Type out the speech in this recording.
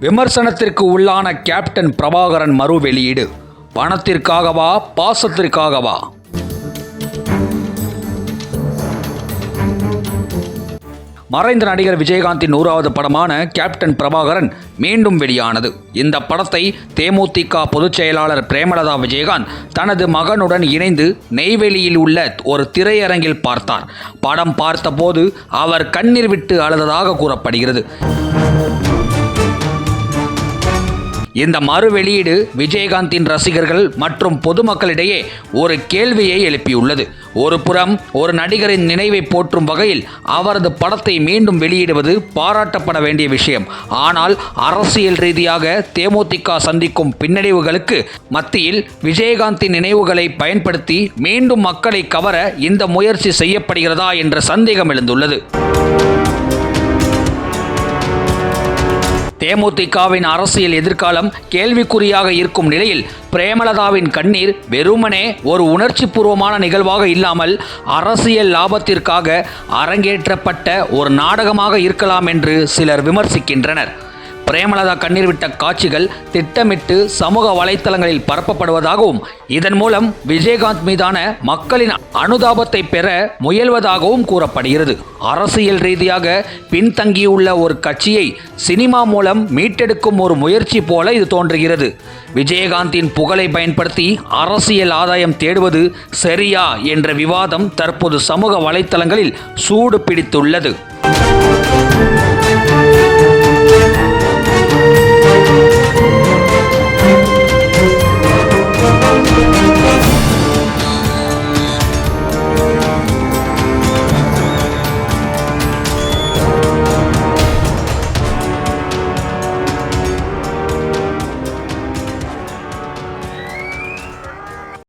விமர்சனத்திற்கு உள்ளான கேப்டன் பிரபாகரன் மறு வெளியீடு. பணத்திற்காகவா பாசத்திற்காகவா? மறைந்த நடிகர் விஜயகாந்தின் நூறாவது படமான கேப்டன் பிரபாகரன் மீண்டும் வெளியானது. இந்த படத்தை தேமுதிக பொதுச் செயலாளர் பிரேமலதா விஜயகாந்த் தனது மகனுடன் இணைந்து நெய்வேலியில் உள்ள ஒரு திரையரங்கில் பார்த்தார். படம் பார்த்தபோது அவர் கண்ணீர் விட்டு அழுததாக கூறப்படுகிறது. இந்த மறு வெளியீடு விஜயகாந்தின் ரசிகர்கள் மற்றும் பொதுமக்களிடையே ஒரு கேள்வியை எழுப்பியுள்ளது. ஒரு புறம் ஒரு நடிகரின் நினைவை போற்றும் வகையில் அவரது படத்தை மீண்டும் வெளியிடுவது பாராட்டப்பட வேண்டிய விஷயம். ஆனால் அரசியல் ரீதியாக தேமுதிக சந்திக்கும் பின்னடைவுகளுக்கு மத்தியில் விஜயகாந்தின் நினைவுகளை பயன்படுத்தி மீண்டும் மக்களை கவர இந்த முயற்சி செய்யப்படுகிறதா என்ற சந்தேகம் எழுந்துள்ளது. தேமுதிகவின் அரசியல் எதிர்காலம் கேள்விக்குறியாக இருக்கும் நிலையில் பிரேமலதாவின் கண்ணீர் வெறுமனே ஒரு உணர்ச்சிபூர்வமான நிகழ்வாக இல்லாமல் அரசியல் லாபத்திற்காக அரங்கேற்றப்பட்ட ஒரு நாடகமாக இருக்கலாம் என்று சிலர் விமர்சிக்கின்றனர். பிரேமலதா கண்ணீர் விட்ட காட்சிகள் திட்டமிட்டு சமூக வலைத்தளங்களில் பரப்பப்படுவதாகவும் இதன் மூலம் விஜயகாந்த் மீதான மக்களின் அனுதாபத்தை பெற முயல்வதாகவும் கூறப்படுகிறது. அரசியல் ரீதியாக பின்தங்கியுள்ள ஒரு கட்சியை சினிமா மூலம் மீட்டெடுக்கும் ஒரு முயற்சி போல இது தோன்றுகிறது. விஜயகாந்தின் புகழை பயன்படுத்தி அரசியல் ஆதாயம் தேடுவது சரியா என்ற விவாதம் தற்போது சமூக வலைத்தளங்களில் சூடு பிடித்துள்ளது.